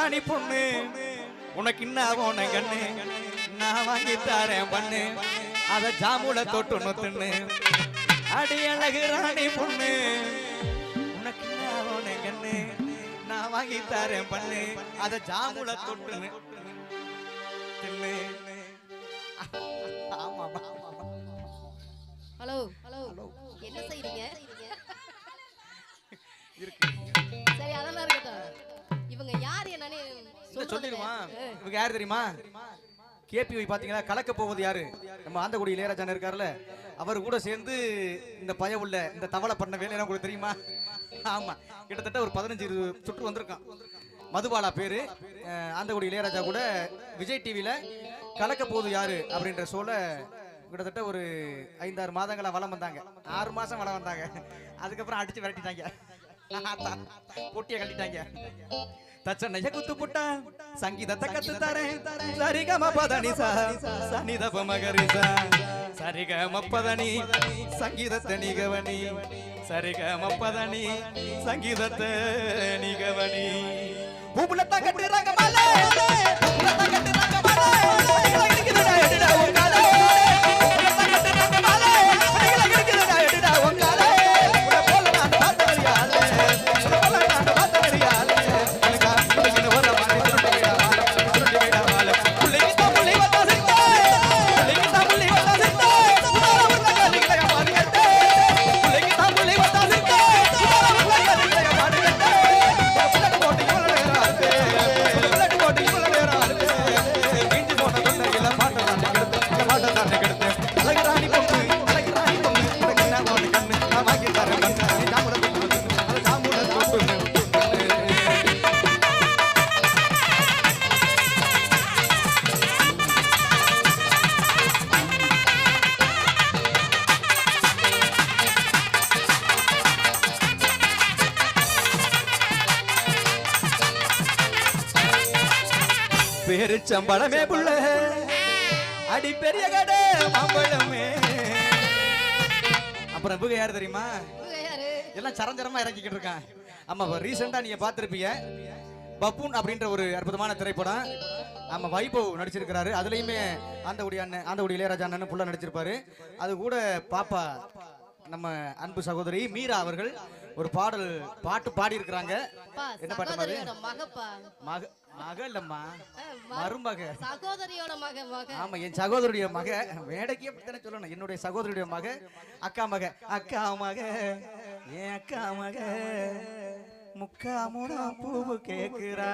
ராணி பொண்ணு உனக்கு என்ன கண்ணு. நான் வாங்கி தரேன் பண்ணு. அத ஜாமுல தொட்டு நொத்துன்னு. அடி அழகு ராணி பொண்ணு உனக்கு என்ன கண்ணு. நான் வாங்கி தரேன் பண்ணு. அத ஜாமுல தொட்டுன்னு. ஹலோ. சொல்லிடுமா இவங்க யாரு தெரியுமா? கேபிஒய் பாத்தீங்களா? கலக்க போவது யாரு? நம்ம ஆந்தகுடி இளையராஜான் இருக்காருல்ல. அவர் கூட சேர்ந்து இந்த பய உள்ள இந்த தவளை பண்ண வேலை உங்களுக்கு தெரியுமா? ஆமா. கிட்டத்தட்ட ஒரு பதினஞ்சு சுற்று வந்திருக்கான். மதுபாலா பேரு. ஆந்தகுடி இளையராஜா கூட விஜய் டிவில கலக்க போது யாரு அப்படின்ற சோல கிட்டத்தட்ட ஒரு ஐந்தாறு மாதங்களா வளம் வந்தாங்க. ஆறு மாசம் வளம் வந்தாங்க. அதுக்கப்புறம் அடிச்சு விரட்டிட்டாங்க. போட்டிய கட்டிட்டாங்க. தச்சனைய குத்து புட்டா சங்கீதத்தை கத்து தரேன். சரிகம பதனி சனிதப மகரிசா சரிகம பதனி சங்கீதத்தை நிகவனி. சரிகம பதனி சங்கீதத்தை நிகவனி. பூபுலத்தான் கட்டுறாங்க. பேருச்சம்பளமே புள்ள. அடி பெரிய கடை மாம்பழமே. அப்புறம் இவங்க யார் தெரியுமா? எல்லாம் சரஞ்சரமா இறக்கிக்கிட்டு இருக்கான். ஆமா ரீசெண்டா நீங்க பார்த்திருப்பீங்க. பப்பூன் அப்படின்ற ஒரு அற்புதமான திரைப்படம். ஆமா வைபவ் நடிச்சிருக்கிறாரு. அதுலயுமே ஆந்தகுடி அண்ணன் ஆந்தகுடி இளையராஜா அண்ணன் புள்ள நடிச்சிருப்பாரு. அது கூட பாப்பா. நம்ம அன்பு சகோதரி மீரா அவர்கள் ஒரு பாடல் பாட்டு பாடி இருக்கிறாங்க என்ன பாட்டு மக மக இல்லம்மா மருமக. சகோதரியோட மக மக. ஆமா என் சகோதரியுடைய மக. வேடைக்கே அப்படித்தானே சொல்லணும். என்னுடைய சகோதரியுடைய மக அக்கா மக. அக்கா மக என் அக்கா மக. முக்கா மூணா பூவு கேக்குறா.